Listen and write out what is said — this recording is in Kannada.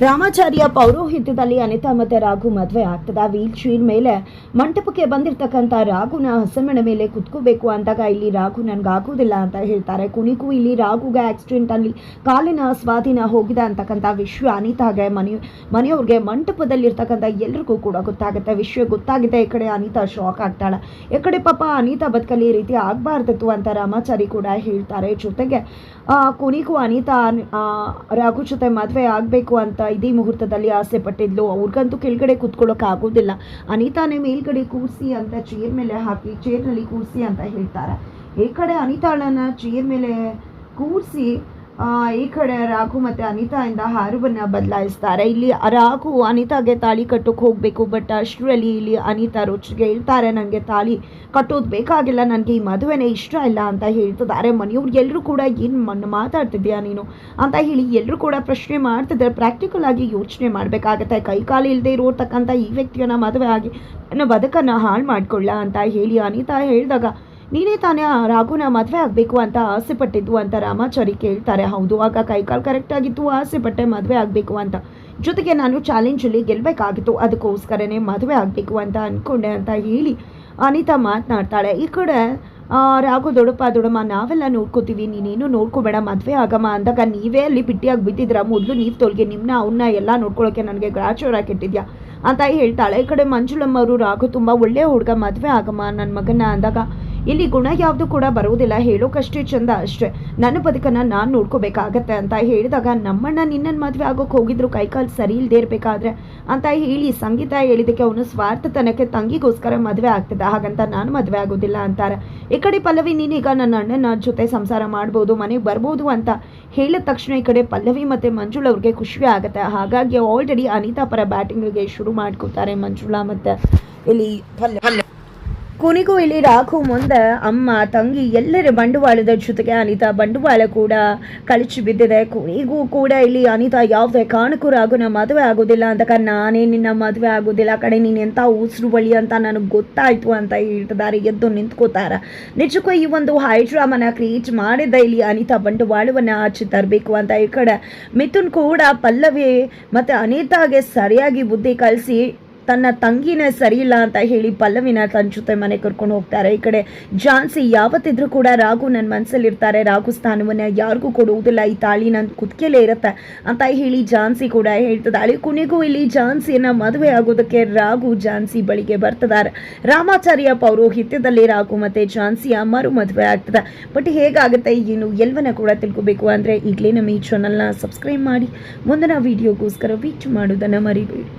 ರಾಮಾಚಾರ್ಯ ಪೌರೋಹಿತ್ಯದಲ್ಲಿ ಅನಿತಾ ಮತ್ತೆ ರಾಘು ಮದುವೆ ಆಗ್ತದ. ವೀಲ್ ಚೇರ್ ಮೇಲೆ ಮಂಟಪಕ್ಕೆ ಬಂದಿರ್ತಕ್ಕಂಥ ರಾಘುನ ಹಸಮಣ ಮೇಲೆ ಕುತ್ಕೋಬೇಕು ಅಂದಾಗ ಇಲ್ಲಿ ರಾಘು ನನ್ಗೆ ಆಗೋದಿಲ್ಲ ಅಂತ ಹೇಳ್ತಾರೆ. ಕುಣಿಗೂ ಇಲ್ಲಿ ರಾಘುಗೆ ಆಕ್ಸಿಡೆಂಟ್ ಅಲ್ಲಿ ಕಾಲಿನ ಸ್ವಾಧೀನ ಹೋಗಿದೆ ಅಂತಕ್ಕಂಥ ವಿಶ್ವ ಅನಿತಾಗೆ ಮನೆ ಮನೆಯವ್ರಿಗೆ ಮಂಟಪದಲ್ಲಿರ್ತಕ್ಕಂಥ ಎಲ್ರಿಗೂ ಕೂಡ ಗೊತ್ತಾಗುತ್ತೆ. ವಿಶ್ವ ಗೊತ್ತಾಗಿದೆ. ಈ ಕಡೆ ಅನಿತಾ ಶಾಕ್ ಆಗ್ತಾಳೆ. ಈ ಕಡೆ ಪಾಪ ಅನಿತಾ ಬದುಕಲ್ಲಿ ಈ ರೀತಿ ಆಗಬಾರ್ದಿತ್ತು ಅಂತ ರಾಮಾಚಾರಿ ಕೂಡ ಹೇಳ್ತಾರೆ. ಜೊತೆಗೆ ಆ, ಕೊನೆಗೂ ಅನಿತಾ ರಾಘು ಜೊತೆ ಮದುವೆ ಆಗಬೇಕು ಅಂತ ಇದೇ ಮುಹೂರ್ತದಲ್ಲಿ ಆಸೆ ಪಟ್ಟಿದ್ಲು. ಅವ್ರಿಗಂತೂ ಕೆಳಗಡೆ ಕೂತ್ಕೊಳ್ಳೋಕೆ ಆಗೋದಿಲ್ಲ. ಅನಿತಾನೇ ಮೇಲ್ಗಡೆ ಕೂರಿಸಿ ಅಂತ ಚೇರ್ ಮೇಲೆ ಹಾಕಿ ಚೇರ್ನಲ್ಲಿ ಕೂರಿಸಿ ಅಂತ ಹೇಳ್ತಾರೆ. ಈ ಕಡೆ ಅನಿತಾಳನ್ನ ಚೇರ್ ಮೇಲೆ ಕೂರಿಸಿ ಈ ಕಡೆ ರಾಘು ಮತ್ತು ಇಂದ ಹಾರವನ್ನು ಬದಲಾಯಿಸ್ತಾರೆ. ಇಲ್ಲಿ ರಾಘು ಅನಿತಾಗೆ ತಾಳಿ ಕಟ್ಟೋಕೆ ಹೋಗಬೇಕು ಬಟ್ ಅಷ್ಟರಲ್ಲಿ ಇಲ್ಲಿ ಅನಿತಾ ರುಚಿಗೆ ಹೇಳ್ತಾರೆ ನನಗೆ ತಾಳಿ ಕಟ್ಟೋದು ಬೇಕಾಗಿಲ್ಲ ನನಗೆ ಈ ಮದುವೆನೇ ಇಷ್ಟ ಇಲ್ಲ ಅಂತ ಹೇಳ್ತಿದ್ದಾರೆ. ಮನೆಯವ್ರು ಎಲ್ಲರೂ ಕೂಡ ಏನು ಮಾತಾಡ್ತಿದ್ಯಾ ನೀನು? ಅಂತ ಹೇಳಿ ಎಲ್ಲರೂ ಕೂಡ ಪ್ರಶ್ನೆ ಮಾಡ್ತಿದ್ದಾರೆ ಪ್ರಾಕ್ಟಿಕಲ್ ಆಗಿ ಯೋಚನೆ ಮಾಡಬೇಕಾಗತ್ತೆ. ಕೈ ಕಾಲು ಇಲ್ಲದೆ ಇರೋತಕ್ಕಂಥ ಈ ವ್ಯಕ್ತಿಯನ್ನ ಮದುವೆ ಆಗಿ ನನ್ನ ಬದುಕನ್ನು ಹಾಳು ಮಾಡ್ಕೊಳ್ಳ ಅಂತ ಹೇಳಿ ಅನಿತಾ ಹೇಳಿದಾಗ ನೀನೇ ತಾನೇ ರಾಘುನ ಮದುವೆ ಆಗಬೇಕು ಅಂತ ಆಸೆ ಪಟ್ಟಿದ್ದು ಅಂತ ರಾಮಾಚಾರಿ ಕೇಳ್ತಾರೆ. ಹೌದು, ಆಗ ಕೈಕಾಲು ಕರೆಕ್ಟಾಗಿತ್ತು ಆಸೆ ಪಟ್ಟೆ ಮದುವೆ ಆಗಬೇಕು ಅಂತ. ಜೊತೆಗೆ ನಾನು ಚಾಲೆಂಜಲ್ಲಿ ಗೆಲ್ಲಬೇಕಾಗಿತ್ತು ಅದಕ್ಕೋಸ್ಕರನೇ ಮದುವೆ ಆಗಬೇಕು ಅಂತ ಅಂದ್ಕೊಂಡೆ ಅಂತ ಹೇಳಿ ಅನಿತಾ ಮಾತನಾಡ್ತಾಳೆ. ಈ ಕಡೆ ರಾಘು ದೊಡಪ್ಪ ದೊಡಮ್ಮ ನಾವೆಲ್ಲ ನೋಡ್ಕೋತೀವಿ, ನೀನೇನು ನೋಡ್ಕೋಬೇಡ, ಮದುವೆ ಆಗಮ್ಮ ಅಂದಾಗ ನೀವೇ ಅಲ್ಲಿ ಬಿಟ್ಟಿಯಾಗಿ ಬಿದ್ದಿದ್ರ ಮೊದಲು ನೀವು ತೊಳ್ಗೆ ನಿಮ್ಮನ್ನ ಅವನ್ನ ಎಲ್ಲ ನೋಡ್ಕೊಳ್ಳೋಕೆ ನನಗೆ ಗ್ರಾಚಾರ ಕೆಟ್ಟಿದ್ಯಾ ಅಂತ ಹೇಳ್ತಾಳೆ. ಈ ಕಡೆ ಮಂಜುಳಮ್ಮ ಅವರು, ರಾಘು ತುಂಬ ಒಳ್ಳೆಯ ಹುಡುಗ, ಮದುವೆ ಆಗಮ್ಮ ನನ್ನ ಮಗನ ಅಂದಾಗ ಇಲ್ಲಿ ಗುಣ ಯಾವುದು ಕೂಡ ಬರುವುದಿಲ್ಲ. ಹೇಳೋಕಷ್ಟೇ ಚಂದ ಅಷ್ಟೇ. ನನ್ನ ಬದುಕನ್ನು ನಾನು ನೋಡ್ಕೋಬೇಕಾಗತ್ತೆ ಅಂತ ಹೇಳಿದಾಗ ನಮ್ಮಣ್ಣ ನಿನ್ನನ್ನು ಮದುವೆ ಆಗೋಕೆ ಹೋಗಿದ್ರು, ಕೈಕಾಲು ಸರಿ ಇಲ್ಲದೆ ಇರಬೇಕಾದ್ರೆ ಅಂತ ಹೇಳಿ ಸಂಗೀತ ಹೇಳಿದಕ್ಕೆ ಅವನು ಸ್ವಾರ್ಥತನಕ್ಕೆ ತಂಗಿಗೋಸ್ಕರ ಮದುವೆ ಆಗ್ತದೆ ಹಾಗಂತ ನಾನು ಮದುವೆ ಆಗೋದಿಲ್ಲ ಅಂತಾರೆ. ಈ ಕಡೆ ಪಲ್ಲವಿ, ನೀನೀಗ ನನ್ನ ಅಣ್ಣನ ಜೊತೆ ಸಂಸಾರ ಮಾಡ್ಬೋದು, ಮನೆಗೆ ಬರ್ಬೋದು ಅಂತ ಹೇಳಿದ ತಕ್ಷಣ ಈ ಕಡೆ ಪಲ್ಲವಿ ಮತ್ತು ಮಂಜುಳ ಅವ್ರಿಗೆ ಖುಷಿ ಆಗುತ್ತೆ. ಹಾಗಾಗಿ ಆಲ್ರೆಡಿ ಅನಿತಾ ಪರ ಬ್ಯಾಟಿಂಗ್ಗೆ ಶುರು ಮಾಡ್ಕೋತಾರೆ ಮಂಜುಳಾ ಮತ್ತು ಇಲ್ಲಿ ಪಲ್ಲವಿ ಕೊನೆಗೂ ಇಲ್ಲಿ ರಾಘು ಮುಂದೆ ಅಮ್ಮ, ತಂಗಿ ಎಲ್ಲರ ಬಂಡವಾಳದ ಜೊತೆಗೆ ಅನಿತಾ ಬಂಡವಾಳ ಕೂಡ ಕಳಚಿ ಬಿದ್ದಿದೆ. ಕೊನೆಗೂ ಕೂಡ ಇಲ್ಲಿ ಅನಿತಾ ಯಾವುದೇ ಕಾರಣಕ್ಕೂ ರಾಘುನ ಮದುವೆ ಆಗೋದಿಲ್ಲ ಅಂತ ನಾನೇ ನಿನ್ನ ಮದುವೆ ಆಗೋದಿಲ್ಲ ಕಡೆ ನೀನು ಎಂಥ ಉಸಿರು ಬಳಿ ಅಂತ ನನಗೆ ಗೊತ್ತಾಯಿತು ಅಂತ ಹೇಳ್ತಿದ್ದಾರೆ. ಎದ್ದು ನಿಂತ್ಕೋತಾರೆ. ನಿಜಕ್ಕೂ ಈ ಒಂದು ಹೈಡ್ರಾಮನ ಕ್ರಿಯೇಟ್ ಮಾಡಿದ ಇಲ್ಲಿ ಅನಿತಾ ಬಂಡವಾಳವನ್ನು ಆಚೆ ತರಬೇಕು ಅಂತ ಈ ಕಡೆ ಮಿಥುನ್ ಕೂಡ ಪಲ್ಲವಿ ಮತ್ತು ಅನಿತಾಗೆ ಸರಿಯಾಗಿ ಬುದ್ಧಿ ಕಲಿಸಿ ತನ್ನ ತಂಗಿನೇ ಸರಿಯಿಲ್ಲ ಅಂತ ಹೇಳಿ ಪಲ್ಲವಿನ ತನ್ನ ಜೊತೆ ಮನೆ ಕರ್ಕೊಂಡು ಹೋಗ್ತಾರೆ. ಈ ಕಡೆ ಜಾನ್ಸಿ ಯಾವತ್ತಿದ್ರೂ ಕೂಡ ರಾಘು ನನ್ನ ಮನಸ್ಸಲ್ಲಿರ್ತಾರೆ ರಾಘು ಸ್ಥಾನವನ್ನು ಯಾರಿಗೂ ಕೊಡುವುದಿಲ್ಲ. ಈ ತಾಳಿ ನನ್ನ ಕುತ್ತಿಗೆಲೇ ಇರುತ್ತೆ ಅಂತ ಹೇಳಿ ಜಾನ್ಸಿ ಕೂಡ ಹೇಳ್ತಿದ್ದಾಳೆ ಕೊನೆಗೂ ಇಲ್ಲಿ ಜಾನ್ಸಿಯನ್ನ ಮದುವೆ ಆಗೋದಕ್ಕೆ ರಾಘು ಜಾನ್ಸಿ ಬಳಿಗೆ ಬರ್ತಿದ್ದಾರೆ ರಾಮಾಚಾರ್ಯ ಪೌರೋಹಿತ್ಯದಲ್ಲಿ ರಾಘು ಮತ್ತೆ ಜಾನ್ಸಿಯ ಮರು ಮದುವೆ ಆಗ್ತದೆ. ಬಟ್ ಹೇಗಾಗುತ್ತೆ ಏನು ಎಲ್ಲವನ್ನ ಕೂಡ ತಿಳ್ಕೊಬೇಕು ಅಂದರೆ ಈಗಲೇ ನಮ್ಮ ಈ ಚಾನಲ್ನ ಸಬ್ಸ್ಕ್ರೈಬ್ ಮಾಡಿ. ಮುಂದಿನ ವಿಡಿಯೋಗೋಸ್ಕರ ವೀಚ್ ಮಾಡೋದನ್ನು ಮರಿಬೇಡಿ.